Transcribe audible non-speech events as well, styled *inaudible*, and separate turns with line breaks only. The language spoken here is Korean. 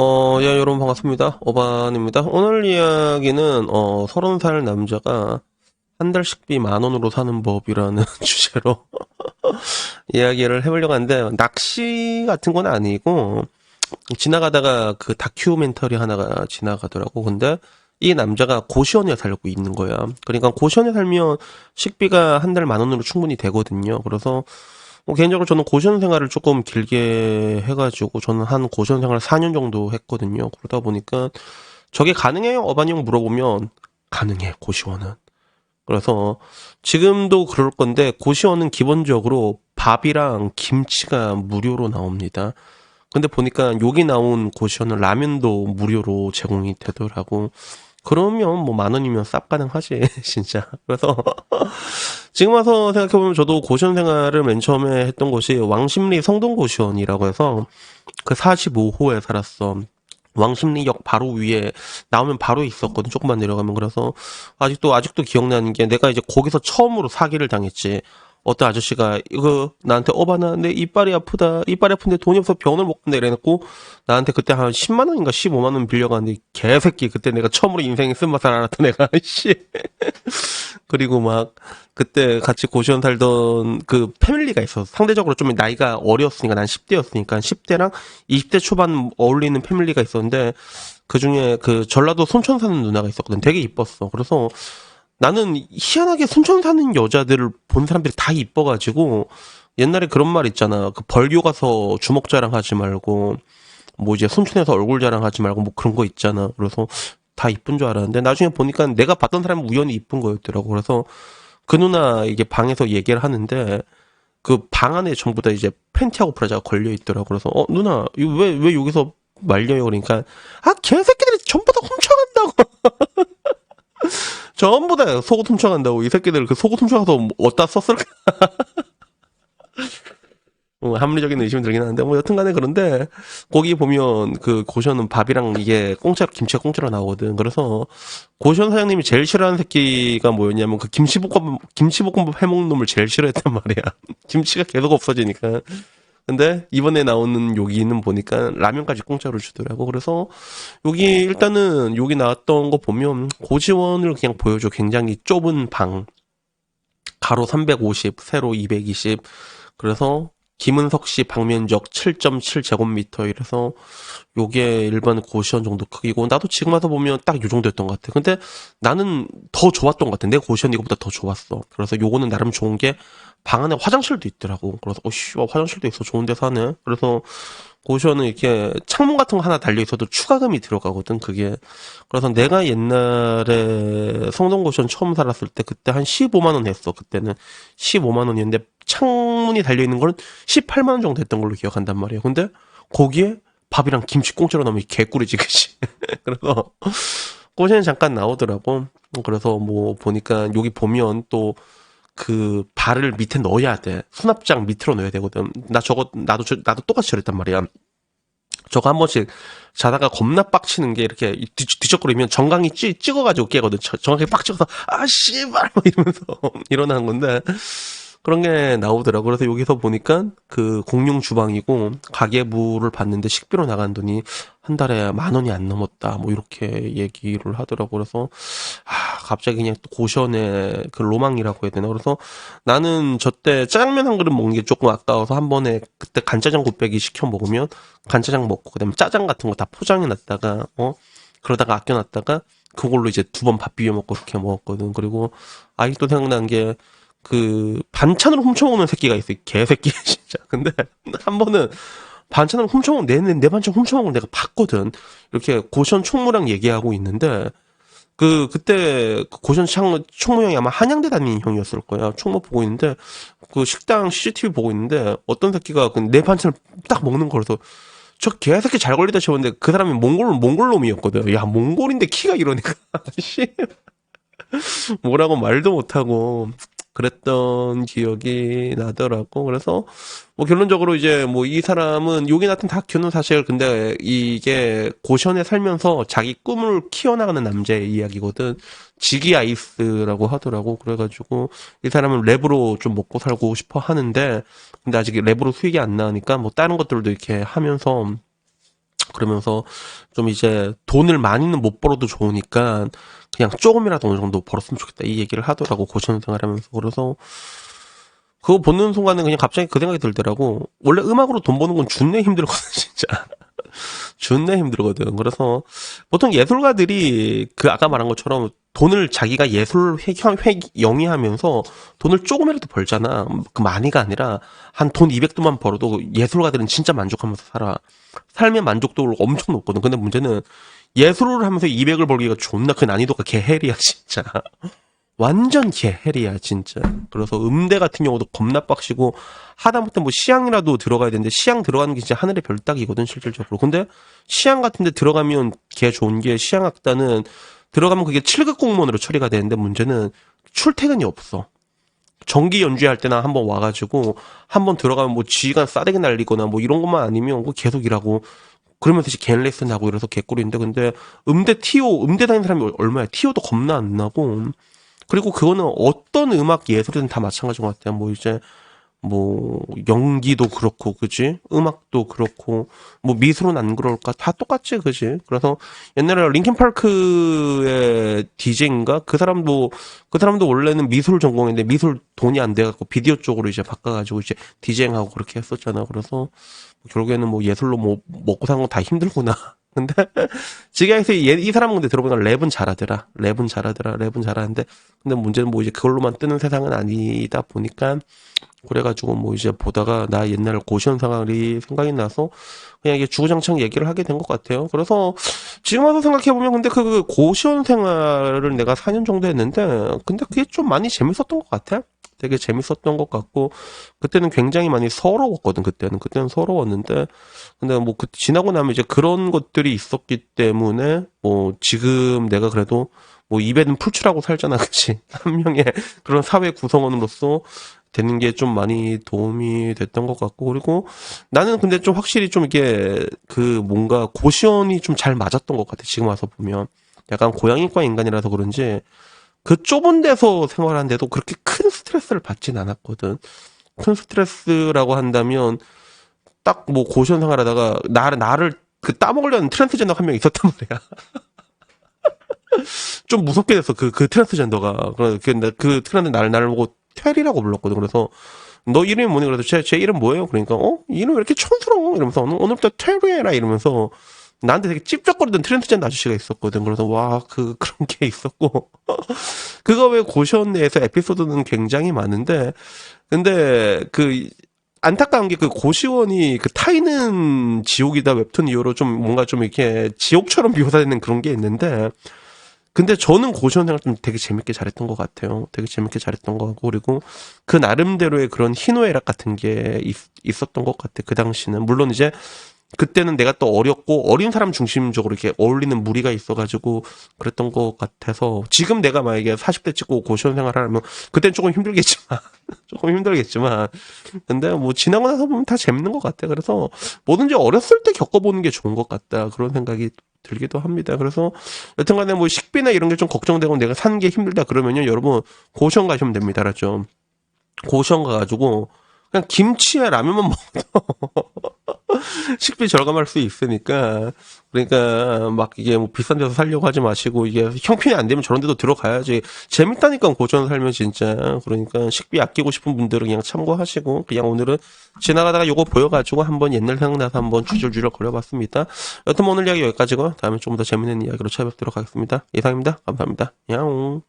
어, 야, 여러분 반갑습니다. 어반입니다. 오늘 이야기는, 어, 서른 살 남자가 한 달 식비 만 원으로 사는 법이라는 *laughs* 주제로 *laughs* 이야기를 해보려고 하는데, 낚시 같은 건 아니고, 지나가다가 그 다큐멘터리 하나가 지나가더라고. 근데 이 남자가 고시원에 살고 있는 거야. 그러니까 고시원에 살면 식비가 한 달 만 원으로 충분히 되거든요. 그래서 뭐 개인적으로 저는 고시원 생활을 조금 길게 해가지고 저는 한 고시원 생활 4년 정도 했거든요. 그러다 보니까 저게 가능해요? 어반이 형 물어보면 가능해 고시원은. 그래서 지금도 그럴 건데 고시원은 기본적으로 밥이랑 김치가 무료로 나옵니다. 근데 보니까 여기 나온 고시원은 라면도 무료로 제공이 되더라고. 그러면 뭐 만 원이면 쌉 가능하지 *laughs* 진짜. 그래서 지금 와서 생각해보면 저도 고시원 생활을 맨 처음에 했던 곳이 왕십리 성동고시원이라고 해서 그 45호에 살았어. 왕십리역 바로 위에 나오면 바로 있었거든. 조금만 내려가면 그래서 아직도 아직도 기억나는 게 내가 이제 거기서 처음으로 사기를 당했지. 어떤 아저씨가 이거 나한테 어바나 내 이빨이 아프다 이빨이 아픈데 돈이 없어 병원을 못 간다 이래놓고 나한테 그때 한 10만 원인가 15만 원 빌려갔는데 개새끼 그때 내가 처음으로 인생에 쓴맛을 알았던 애가 *laughs* 씨 그리고 막 그때 같이 고시원 살던 그 패밀리가 있어 상대적으로 좀 나이가 어렸으니까 난 10대였으니까 10대랑 20대 초반 어울리는 패밀리가 있었는데 그 중에 그 전라도 순천 사는 누나가 있었거든 되게 이뻤어 그래서 나는 희한하게 순천 사는 여자들을 본 사람들이 다 이뻐가지고 옛날에 그런 말 있잖아. 그 벌교 가서 주먹 자랑하지 말고 뭐 이제 순천에서 얼굴 자랑하지 말고 뭐 그런 거 있잖아. 그래서 다 이쁜 줄 알았는데 나중에 보니까 내가 봤던 사람은 우연히 이쁜 거였더라고. 그래서 그 누나 이게 방에서 얘기를 하는데 그 방 안에 전부 다 이제 팬티하고 브라자가 걸려 있더라고. 그래서 어 누나 이거 왜왜 여기서 말려요? 그러니까 아 개새끼들이 전부 다 훔쳐간다고. *laughs* 전부 다 속옷 훔쳐간다고 이 새끼들 그 속옷 훔쳐가서 뭐 어디다 썼을까? *laughs* 어, 합리적인 의심이 들긴 하는데 뭐 여튼간에 그런데 거기 보면 그 고시원은 밥이랑 이게 공짜로 김치가 공짜로 나오거든. 그래서 고시원 사장님이 제일 싫어하는 새끼가 뭐였냐면 그 김치볶음 김치볶음밥 해먹는 놈을 제일 싫어했단 말이야. *laughs* 김치가 계속 없어지니까. 근데 이번에 나오는 여기는 보니까 라면까지 공짜로 주더라고. 그래서 여기 일단은 여기 나왔던 거 보면 고시원을 그냥 보여줘. 굉장히 좁은 방. 가로 350, 세로 220. 그래서 김은석 씨 방면적 7.7제곱미터 이래서 요게 일반 고시원 정도 크기고 나도 지금 와서 보면 딱 요 정도였던 것 같아. 근데 나는 더 좋았던 것 같아. 내 고시원 이거보다 더 좋았어. 그래서 요거는 나름 좋은 게 방 안에 화장실도 있더라고. 그래서 어씨 화장실도 있어. 좋은 데 사네. 그래서 고시원은 이렇게 창문 같은 거 하나 달려 있어도 추가금이 들어가거든. 그게 그래서 내가 옛날에 성동 고시원 처음 살았을 때 그때 한 15만 원 했어. 그때는 15만 원이었는데 창문이 달려 있는 거는 18만 원 정도 했던 걸로 기억한단 말이에요. 근데 거기에 밥이랑 김치 공짜로 나오면 개꿀이지, 그치? *laughs* 그래서 고시원 잠깐 나오더라고. 그래서 뭐 보니까 여기 보면 또 그 발을 밑에 넣어야 돼. 수납장 밑으로 넣어야 되거든. 나 저거 나도 저- 나도 똑같이 저랬단 말이야. 저거 한 번씩 자다가 겁나 빡치는 게 이렇게 뒤- 뒤적거리면 정강이 찌, 찍어가지고 깨거든. 저- 정확하게 빡 찍어서 아 씨발 뭐 이러면서 *laughs* 일어나는 건데 그런 게 나오더라고. 그래서 여기서 보니까 그 공용 주방이고 가계부를 봤는데 식비로 나간 돈이 한 달에 만 원이 안 넘었다. 뭐 이렇게 얘기를 하더라고. 그래서 아 갑자기 그냥 또 고시원의 그 로망이라고 해야 되나. 그래서 나는 저때 짜장면 한 그릇 먹는 게 조금 아까워서 한 번에 그때 간짜장 곱빼기 시켜 먹으면 간짜장 먹고 그다음에 짜장 같은 거 다 포장해 놨다가 어 그러다가 아껴 놨다가 그걸로 이제 두 번 밥 비벼 먹고 그렇게 먹었거든. 그리고 아직도 생각난 게 그 반찬으로 훔쳐먹는 새끼가 있어. 이 개새끼 *laughs* 진짜. 근데 한 번은 반찬으로 훔쳐먹는 내, 내, 내 반찬 훔쳐먹는 걸 내가 봤거든. 이렇게 고시원 총무랑 얘기하고 있는데 그 그때 그 고시원 창, 총무 형이 아마 한양대 다니는 형이었을 거야. 총무 보고 있는데 그 식당 CCTV 보고 있는데 어떤 새끼가 그 내 반찬을 딱 먹는 거라서 저 개새끼 잘 걸리다 싶었는데 그 사람이 몽골 몽골 놈이었거든. 야 몽골인데 키가 이러니까 *laughs* 씨 뭐라고 말도 못하고 그랬던 기억이 나더라고. 그래서 뭐 결론적으로 이제 뭐 이 사람은 여기 나왔던 다큐는 사실 근데 이게 고시원에 살면서 자기 꿈을 키워나가는 남자의 이야기거든. 지기 아이스라고 하더라고. 그래가지고 이 사람은 랩으로 좀 먹고 살고 싶어 하는데 근데 아직 랩으로 수익이 안 나니까 뭐 다른 것들도 이렇게 하면서 그러면서 좀 이제 돈을 많이는 못 벌어도 좋으니까 그냥 조금이라도 어느 정도 벌었으면 좋겠다 이 얘기를 하더라고 고시원 생활 하면서. 그래서 그거 보는 순간에 그냥 갑자기 그 생각이 들더라고. 원래 음악으로 돈 버는 건 존나 힘들거든 *laughs* 진짜 존나 힘들거든 그래서 보통 예술가들이 그 아까 말한 것처럼 돈을 자기가 예술 회, 회, 영위하면서 돈을 조금이라도 벌잖아 그 많이가 아니라 한 돈 200도만 벌어도 예술가들은 진짜 만족하면서 살아 삶의 만족도가 엄청 높거든. 근데 문제는 예술을 하면서 200을 벌기가 존나 그 난이도가 개헬이야, *laughs* 진짜. 완전 개헬이야, 진짜. 그래서 음대 같은 경우도 겁나 빡시고, 하다못해 뭐 시향이라도 들어가야 되는데, 시향 들어가는 게 진짜 하늘의 별따기거든, 실질적으로. 근데 시향 같은 데 들어가면 개 좋은 게, 시향학단은 들어가면 그게 7급 공무원으로 처리가 되는데, 문제는 출퇴근이 없어. 정기 연주할 때나 한번 와가지고 한번 들어가면 뭐 지가 싸대기 날리거나 뭐 이런 것만 아니면 그 계속 일하고 그러면서 이제 개인 레슨 하고 이래서 개꿀인데 근데 음대 티오 음대 다니는 사람이 얼마야 티오도 겁나 안 나고 그리고 그거는 어떤 음악 예술이든 다 마찬가지인 것 같아요. 뭐 이제 뭐 연기도 그렇고 그지? 음악도 그렇고 뭐 미술은 안 그럴까? 다 똑같지 그지? 그래서 옛날에 링킨 파크의 DJ인가? 그 사람도 그 사람도 원래는 미술 전공인데 미술 돈이 안 돼갖고 비디오 쪽으로 이제 바꿔가지고 이제 디제잉하고 그렇게 했었잖아. 그래서 결국에는 뭐 예술로 뭐 먹고 사는 건다 힘들구나 근데 *laughs* 지금에서 이 사람 근데 들어보니까 랩은 잘하더라 랩은 잘하더라 랩은 잘하는데 근데 문제는 뭐 이제 그걸로만 뜨는 세상은 아니다 보니까 그래가지고 뭐 이제 보다가 나 옛날 고시원 생활이 생각이 나서 그냥 이게 주구장창 얘기를 하게 된 것 같아요. 그래서 지금 와서 생각해보면 근데 그 고시원 생활을 내가 4년 정도 했는데 근데 그게 좀 많이 재밌었던 것 같아. 되게 재밌었던 것 같고 그때는 굉장히 많이 서러웠거든 그때는. 그때는 서러웠는데 근데 뭐 그 지나고 나면 이제 그런 것들이 있었기 때문에 뭐 지금 내가 그래도 뭐 입에는 풀칠하고 살잖아 *laughs* 그치? 한 명의 그런 사회 구성원으로서 되는 게 좀 많이 도움이 됐던 것 같고 그리고 나는 근데 좀 확실히 좀 이게 그 뭔가 고시원이 좀 잘 맞았던 것 같아 지금 와서 보면. 약간 고양이과 인간이라서 그런지 그 좁은 데서 생활하는데도 그렇게 큰 스트레스를 받진 않았거든 큰 스트레스라고 한다면 딱 뭐 고시원 생활하다가 나, 나를 그 따먹으려는 트랜스젠더 한 명 있었단 *laughs* 말이야 좀 무섭게 됐어 그 그 트랜스젠더가 그, 그, 그 트랜스 나를 나를 보고 테리라고 불렀거든. 그래서 너 이름이 뭐니? 그래서 제, 제 이름 뭐예요? 그러니까 어 이름 왜 이렇게 촌스러워? 이러면서 오늘, 오늘부터 테리해라 이러면서 나한테 되게 찝쩍거리던 트렌드젠 아저씨가 있었거든. 그래서 와 그 *laughs* 그런 게 있었고 그거 왜 고시원 내에서 에피소드는 굉장히 많은데 근데 그 안타까운 게 그 고시원이 그 타이는 지옥이다 웹툰 이후로 좀 뭔가 좀 이렇게 지옥처럼 묘사되는 그런 게 있는데 근데 저는 고시원 생활 좀 되게 재밌게 잘했던 것 같아요. 되게 재밌게 잘했던 것 같고 그리고 그 나름대로의 그런 희노애락 같은 게 있, 있었던 것 같아. 그 당시는 물론 이제 그때는 내가 또 어렸고 어린 사람 중심적으로 이렇게 어울리는 무리가 있어가지고 그랬던 것 같아서 지금 내가 만약에 40대 찍고 고시원 생활을 하면 그땐 조금 힘들겠지만 *laughs* 조금 힘들겠지만 근데 뭐 지나고 나서 보면 다 재밌는 것 같아. 그래서 뭐든지 어렸을 때 겪어보는 게 좋은 것 같다 그런 생각이 들기도 합니다. 그래서 여튼간에 뭐 식비나 이런 게 좀 걱정되고 내가 사는 게 힘들다 그러면요 여러분 고시원 가시면 됩니다. 알았죠? 고시원 가가지고 그냥 김치에 라면만 *laughs* 먹어도 *laughs* 식비 절감할 수 있으니까. 그러니까 막 이게 뭐 비싼 데서 살려고 하지 마시고 이게 형편이 안 되면 저런 데도 들어가야지. 재밌다니까 고전 살면 진짜. 그러니까 식비 아끼고 싶은 분들은 그냥 참고하시고 그냥 오늘은 지나가다가 요거 보여가지고 한번 옛날 생각나서 한번 주절주절 걸려봤습니다. 여튼 뭐 오늘 이야기 여기까지고 다음에 좀 더 재밌는 이야기로 찾아뵙도록 하겠습니다. 이상입니다. 감사합니다. 야옹